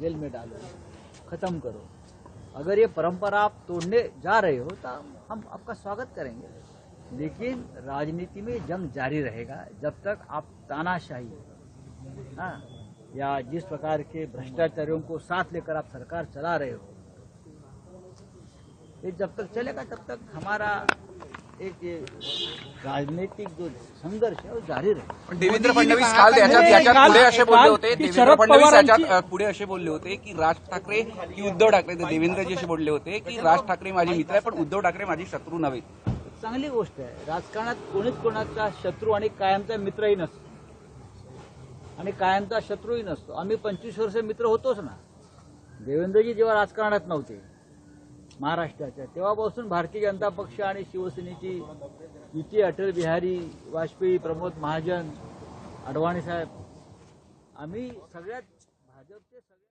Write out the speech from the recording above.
Gel में डालो, खत्म करो। अगर ये परंपरा आप तोड़ने जा रहे हो तो हम आपका स्वागत करेंगे। लेकिन राजनीति में जंग जारी रहेगा जब तक आप तानाशाही हाँ या जिस प्रकार के भ्रष्टाचारियों को साथ लेकर आप सरकार चला रहे हो, ये जब तक चलेगा तब तक हमारा एक राजनीतिक जो संघर्ष है जारी रहेगा पण देवेंद्र फडणवीस काल याच्यात याच्यात पुढे असे बोलले होते की देवेंद्र फडणवीस याच्यात पुढे असे बोलले होते की राज ठाकरे की उद्धव ठाकरे ते देवेंद्रजी असे बोलले होते की राज ठाकरे माझे मित्र आहे पण उद्धव ठाकरे माझे शत्रू नव्हे. चांगली गोष्ट आहे. राजकारणात कोणीच कोणाचा शत्रू आणि कायमचा मित्रही नसतो. आणि कायमचा शत्रूही नसतो. आम्ही पंचवीस वर्ष मित्र होतोच ना. देवेंद्रजी जेव्हा राजकारणात नव्हते महाराष्ट्राच्या. तेव्हापासून भारतीय जनता पक्ष आणि शिवसेनेची युती अटल बिहारी वाजपेयी प्रमोद महाजन अडवाणी साहेब. आम्ही सगळ्यात भाजपचे सगळे